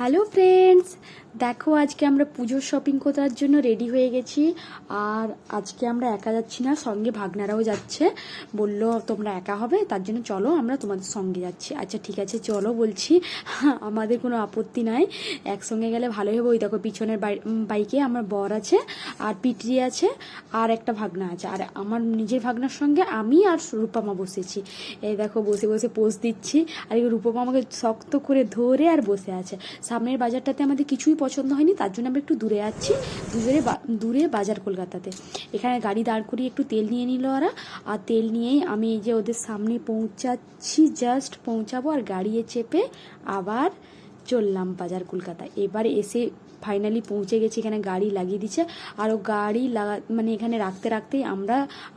Hello friends দেখো, আজকে আমরা পুজোর শপিং করার জন্য রেডি হয়ে গেছি। আর আজকে আমরা একা যাচ্ছি না, সঙ্গে ভাগনারাও যাচ্ছে। বলল, তোমরা একা হবে, তার জন্য চলো, আমরা তোমাদের সঙ্গে যাচ্ছি। আচ্ছা ঠিক আছে, চলো বলছি। আমাদের কোনো আপত্তি নাই। একসঙ্গে গেলে ভালোই হবে। ওই দেখো, পিছনের বাই- বাইকে আমার বর আছে, আর পিটরি আছে, আর একটা ভাগনা আছে। আর আমার নিজের ভাগনার সঙ্গে আমি আর রূপামা বসেছি। এই দেখো, বসে বসে পোজ দিচ্ছি। আর এই রূপমা আমাকে শক্ত করে ধরে আর বসে আছে। সামনের বাজারটাতে আমাদের কিছুই পছন্দ হয়নি, তার জন্য আমরা একটু দূরে যাচ্ছি দুজনে দূরে বাজার কলকাতাতে। এখানে গাড়ি দাঁড় করিয়ে একটু তেল নিয়ে নিল ওরা, আর তেল নিয়েই আমি এই যে ওদের সামনে পৌঁছাচ্ছি জাস্ট পৌঁছাবো আর গাড়িয়ে চেপে আবার চললাম বাজার কলকাতা এবার এসে ফাইনালি পৌঁছে গেছি, এখানে গাড়ি লাগিয়ে দিচ্ছে। আর ও গাড়ি লাগা মানে এখানে রাখতে রাখতেই আমরা,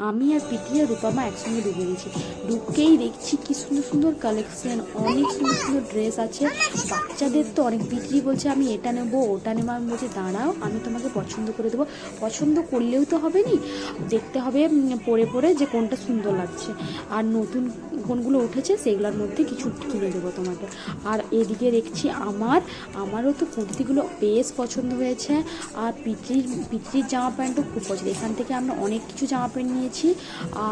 আমি আর পিটি আর রূপামা একসঙ্গে ঢুকে গেছি। ঢুকেই দেখছি কি সুন্দর সুন্দর কালেকশন অনেক সুন্দর সুন্দর ড্রেস আছে। বাচ্চাদের তো অনেক বিক্রি বলছে, আমি এটা নেব, ওটা নেব। আমি বলছি, দাঁড়াও, আমি তোমাকে পছন্দ করে দেবো। পছন্দ করলেও তো হবে নি দেখতে হবে পরে পরে যে কোনটা সুন্দর লাগছে। আর নতুন কোনগুলো উঠেছে, সেগুলোর মধ্যে কিছু কিনে দেবো তোমাকে। আর এদিকে দেখছি আমার, আমারও তো কুর্তিগুলো বেশ পছন্দ হয়েছে। আর পিটির পিটির জামা প্যান্টও খুব পছন্দ। এখান থেকে আমরা অনেক কিছু জামা প্যান্ট নিয়েছি।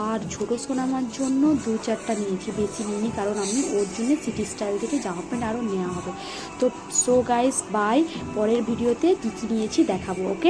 আর ছোটো সোনামার জন্য দু চারটা নিয়েছি, বেশি নিইনি, কারণ আমি ওর জন্য সিটি স্টাইল থেকে জামা প্যান্ট আরও নেওয়া হবে। তো সো গাইস বাই পরের ভিডিওতে কী কী নিয়েছি দেখাবো ওকে